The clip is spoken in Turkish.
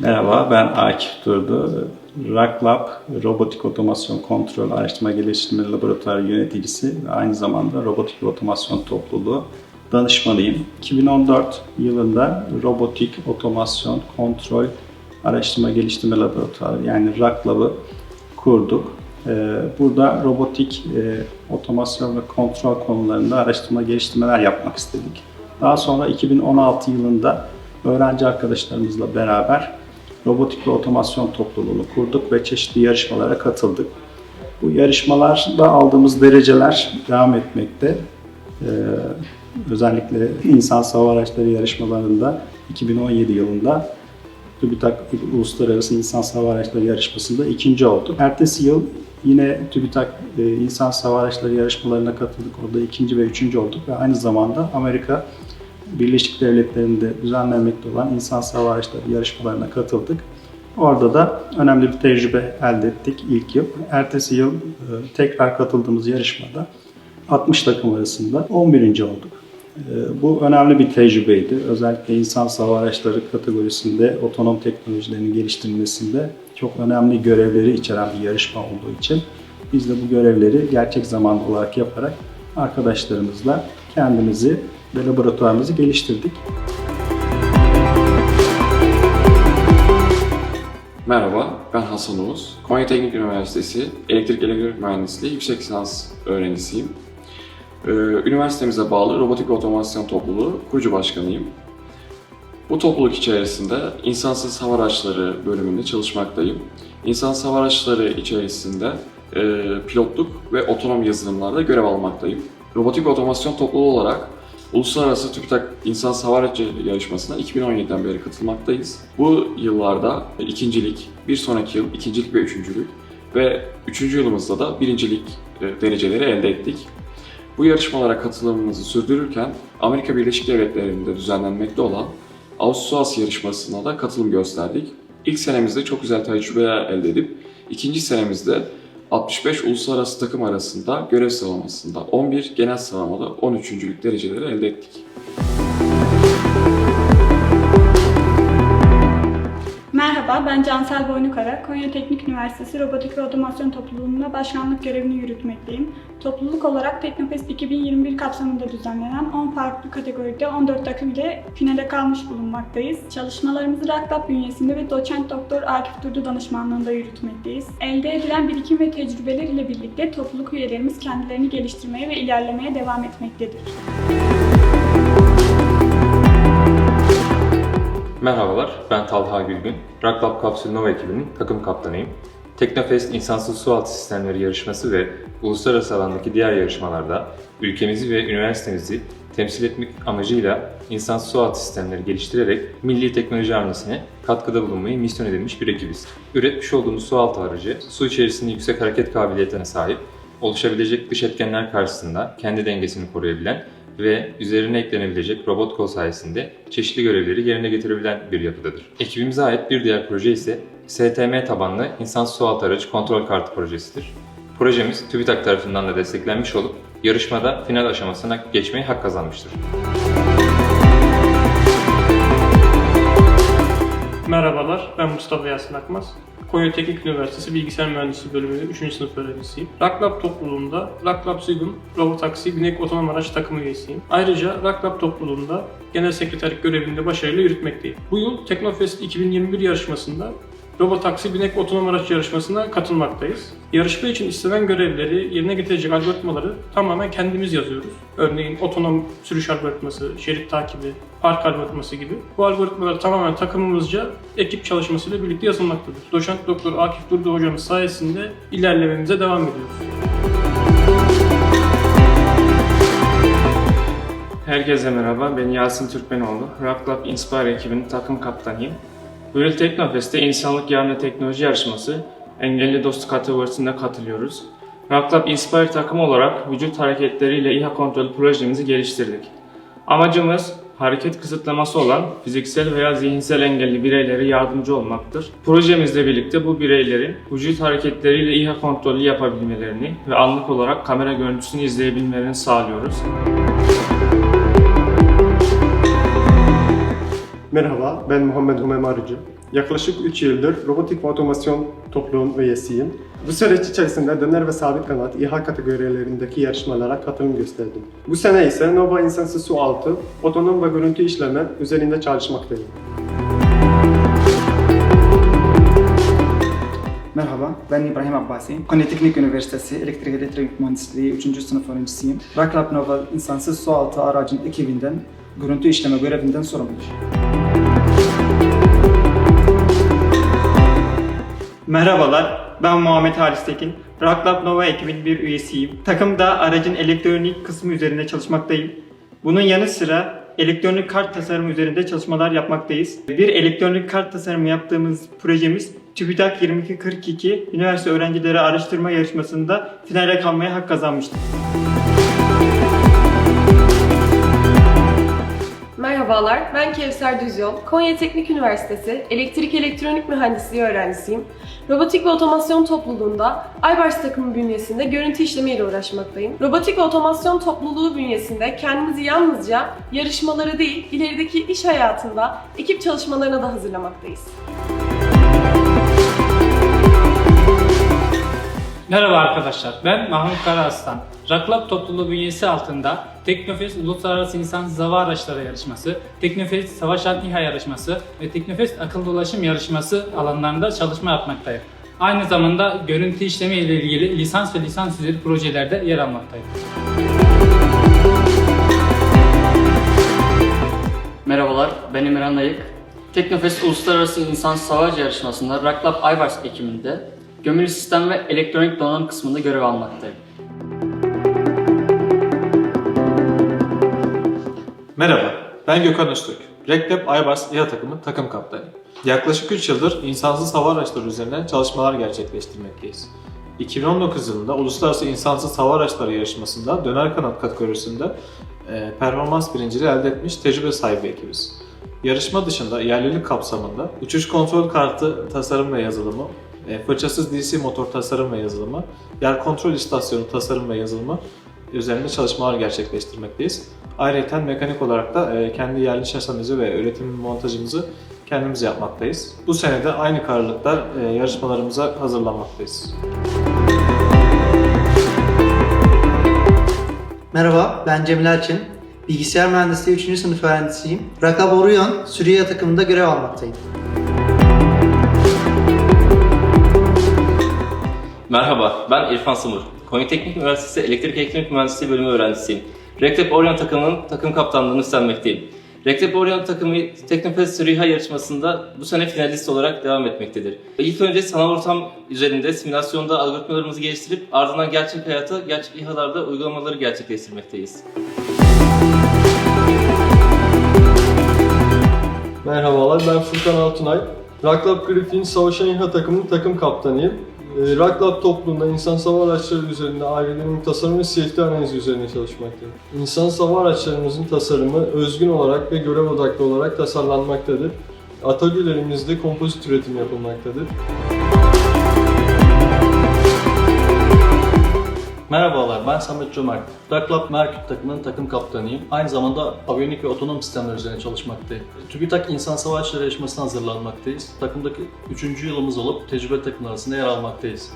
Merhaba, ben Akif Durdu. RAKLAB, Robotik Otomasyon Kontrol Araştırma Geliştirme Laboratuvarı yöneticisi ve aynı zamanda Robotik Otomasyon Topluluğu danışmanıyım. 2014 yılında Robotik Otomasyon Kontrol Araştırma Geliştirme Laboratuvarı yani RAKLAB'ı kurduk. Ee, Burada robotik, e, otomasyon ve kontrol konularında araştırma geliştirmeler yapmak istedik. Daha sonra 2016 yılında öğrenci arkadaşlarımızla beraber robotik ve otomasyon topluluğunu kurduk ve çeşitli yarışmalara katıldık. Bu yarışmalarda aldığımız dereceler devam etmekte. Ee, özellikle insan hava araçları yarışmalarında 2017 yılında TÜBİTAK Uluslararası İnsan Hava Araçları Yarışması'nda ikinci olduk. Ertesi yıl yine TÜBİTAK e, İnsan Hava Araçları yarışmalarına katıldık. Orada ikinci ve üçüncü olduk ve aynı zamanda Amerika Birleşik Devletleri'nde düzenlenmekte olan insan hava araçları yarışmalarına katıldık. Orada da önemli bir tecrübe elde ettik ilk yıl. Ertesi yıl e, tekrar katıldığımız yarışmada 60 takım arasında 11. olduk. E, Bu önemli bir tecrübeydi. Özellikle insan hava araçları kategorisinde otonom teknolojilerin geliştirilmesinde çok önemli görevleri içeren bir yarışma olduğu için biz de bu görevleri gerçek zamanlı olarak yaparak arkadaşlarımızla kendimizi ve laboratuvarımızı geliştirdik. Merhaba, ben Hasan Oğuz. Konya Teknik Üniversitesi Elektrik Elektronik Mühendisliği yüksek lisans öğrencisiyim. Ee, Üniversitemize bağlı Robotik Otomasyon Topluluğu kurucu başkanıyım. Bu topluluk içerisinde insansız hava araçları bölümünde çalışmaktayım. İnsansız hava araçları içerisinde e, pilotluk ve otonom yazılımlarda görev almaktayım. Robotik Otomasyon Topluluğu olarak Uluslararası TÜBİTAK İnsansız Hava Aracı yarışmasına 2017'den beri katılmaktayız. Bu yıllarda ikincilik, bir sonraki yıl ikincilik ve üçüncülük ve üçüncü yılımızda da birincilik e, dereceleri elde ettik. Bu yarışmalara katılımımızı sürdürürken Amerika Birleşik Devletleri'nde düzenlenmekte olan Ağustos yarışmasına da katılım gösterdik. İlk senemizde çok güzel tecrübeler elde edip ikinci senemizde 65 uluslararası takım arasında görev sıralamasında 11, genel sıralamada 13. dereceleri elde ettik. Cansel Boynukara. Konya Teknik Üniversitesi Robotik ve Otomasyon Topluluğu'nda başkanlık görevini yürütmekteyim. Topluluk olarak Teknofest 2021 kapsamında düzenlenen 10 farklı kategoride 14 takım ile finale kalmış bulunmaktayız. Çalışmalarımızı RAKLAB bünyesinde ve doçent doktor Akif Durdu danışmanlığında yürütmekteyiz. Elde edilen birikim ve tecrübeler ile birlikte topluluk üyelerimiz kendilerini geliştirmeye ve ilerlemeye devam etmektedir. Merhabalar, ben Talha Gülgün. Raklap Kapsül Nova ekibinin takım kaptanıyım. Teknofest İnsansız Sualtı Sistemleri yarışması ve uluslararası alandaki diğer yarışmalarda ülkemizi ve üniversitemizi temsil etmek amacıyla insansız sualtı sistemleri geliştirerek milli teknoloji hamlesine katkıda bulunmayı misyon edilmiş bir ekibiz. Üretmiş olduğumuz sualtı aracı, su içerisinde yüksek hareket kabiliyetine sahip, oluşabilecek dış etkenler karşısında kendi dengesini koruyabilen ve üzerine eklenebilecek robot kol sayesinde çeşitli görevleri yerine getirebilen bir yapıdadır. Ekibimize ait bir diğer proje ise STM tabanlı insansız sualtı aracı kontrol kartı projesidir. Projemiz TÜBİTAK tarafından da desteklenmiş olup yarışmada final aşamasına geçmeyi hak kazanmıştır. Merhabalar, ben Mustafa Yasin Akmaz. Konya Teknik Üniversitesi Bilgisayar Mühendisliği bölümünde 3. sınıf öğrencisiyim. RAKLAB topluluğunda RAKLAB Sigun Robotaksi Binek Otonom Araç takımı üyesiyim. Ayrıca RAKLAB topluluğunda genel sekreterlik görevini de başarıyla yürütmekteyim. Bu yıl Teknofest 2021 yarışmasında Robotaksi Binek Otonom Araç yarışmasına katılmaktayız. Yarışma için istenen görevleri yerine getirecek algoritmaları tamamen kendimiz yazıyoruz. Örneğin otonom sürüş algoritması, şerit takibi, park algoritması gibi. Bu algoritmalar tamamen takımımızca ekip çalışmasıyla birlikte yazılmaktadır. Doçent Doktor Akif Durdu hocamız sayesinde ilerlememize devam ediyoruz. Herkese merhaba, ben Yasin Türkmenoğlu. RapLab Inspire ekibinin takım kaptanıyım. Yıl Teknofest'te İnsanlık Yarını Teknoloji Yarışması Engelli Dostu kategorisinde katılıyoruz. RapLab Inspire takımı olarak vücut hareketleriyle İHA kontrol projemizi geliştirdik. Amacımız hareket kısıtlaması olan fiziksel veya zihinsel engelli bireylere yardımcı olmaktır. Projemizle birlikte bu bireylerin vücut hareketleriyle İHA kontrolü yapabilmelerini ve anlık olarak kamera görüntüsünü izleyebilmelerini sağlıyoruz. Merhaba, ben Muhammed Humem Arıcı. Yaklaşık 3 yıldır robotik ve otomasyon topluluğun üyesiyim. Bu süreç içerisinde döner ve sabit kanat İHA kategorilerindeki yarışmalara katılım gösterdim. Bu sene ise Nova insansız su altı, otonom ve görüntü işleme üzerinde çalışmaktayım. Merhaba, ben İbrahim Abbasi. Konya Teknik Üniversitesi Elektrik Elektrik Mühendisliği 3. sınıf öğrencisiyim. Raklap Nova insansız sualtı aracın ekibinden, görüntü işleme görevinden sorumluyum. Merhabalar, ben Muhammed Halis Tekin. Rocklab Nova ekibinin bir üyesiyim. Takımda aracın elektronik kısmı üzerinde çalışmaktayım. Bunun yanı sıra elektronik kart tasarımı üzerinde çalışmalar yapmaktayız. Bir elektronik kart tasarımı yaptığımız projemiz TÜBİTAK 2242 üniversite öğrencileri araştırma yarışmasında finale kalmaya hak kazanmıştır. Merhabalar, ben Kevser Düzyol. Konya Teknik Üniversitesi Elektrik Elektronik Mühendisliği öğrencisiyim. Robotik ve otomasyon topluluğunda Aybars takımı bünyesinde görüntü işlemiyle uğraşmaktayım. Robotik ve otomasyon topluluğu bünyesinde kendimizi yalnızca yarışmalara değil, ilerideki iş hayatında ekip çalışmalarına da hazırlamaktayız. Merhaba arkadaşlar, ben Mahmut Karaaslan. Raklap topluluğu bünyesi altında Teknofest Uluslararası İnsansız Hava Araçları Yarışması, Teknofest Savaşan İHA Yarışması ve Teknofest Akıllı Ulaşım Yarışması alanlarında çalışma yapmaktayım. Aynı zamanda görüntü işleme ile ilgili lisans ve lisans üzeri projelerde yer almaktayım. Merhabalar, ben Emirhan Ayık. Teknofest Uluslararası İnsan Savaş Yarışması'nda Raklap Aybars ekiminde gömülü sistem ve elektronik donanım kısmında görev almaktayım. Merhaba, ben Gökhan Öztürk. Reklep Aybars İHA takımı takım kaptanıyım. Yaklaşık 3 yıldır insansız hava araçları üzerine çalışmalar gerçekleştirmekteyiz. 2019 yılında Uluslararası İnsansız Hava Araçları yarışmasında döner kanat kategorisinde e, performans birinciliği elde etmiş tecrübe sahibi ekibiz. Yarışma dışında yerlilik kapsamında uçuş kontrol kartı tasarım ve yazılımı, e, fırçasız DC motor tasarım ve yazılımı, yer kontrol istasyonu tasarım ve yazılımı üzerinde çalışmalar gerçekleştirmekteyiz. Ayrıca mekanik olarak da e, kendi yerli şasamızı ve üretim montajımızı kendimiz yapmaktayız. Bu sene de aynı kararlılıkta e, yarışmalarımıza hazırlanmaktayız. Merhaba, ben Cemil Elçin. Bilgisayar Mühendisliği 3. sınıf öğrencisiyim. Rakab Orion, Suriye takımında görev almaktayım. Merhaba, ben İrfan Sumur. Konya Teknik Üniversitesi Elektrik Elektronik Mühendisliği bölümü öğrencisiyim. Rektep Orion takımının takım kaptanlığını üstlenmekteyim. Rektep Orion takımı Teknofest Suriha yarışmasında bu sene finalist olarak devam etmektedir. İlk önce sanal ortam üzerinde simülasyonda algoritmalarımızı geliştirip ardından gerçek hayata, gerçek İHA'larda uygulamaları gerçekleştirmekteyiz. Merhabalar, ben Furkan Altunay. Raklap Griffin Savaşan İHA takımının takım kaptanıyım. Ee, Raklap topluluğunda insan hava araçları üzerinde ailelerinin tasarım ve safety analizi üzerine çalışmaktayım. İnsan hava araçlarımızın tasarımı özgün olarak ve görev odaklı olarak tasarlanmaktadır. Atölyelerimizde kompozit üretim yapılmaktadır. Merhabalar, ben Samet Cömert. Raklap Merkür takımının takım kaptanıyım. Aynı zamanda aviyonik ve otonom sistemler üzerine çalışmaktayım. TÜBİTAK İnsan Savaşları yarışmasına hazırlanmaktayız. Takımdaki 3. yılımız olup tecrübe takımlar arasında yer almaktayız.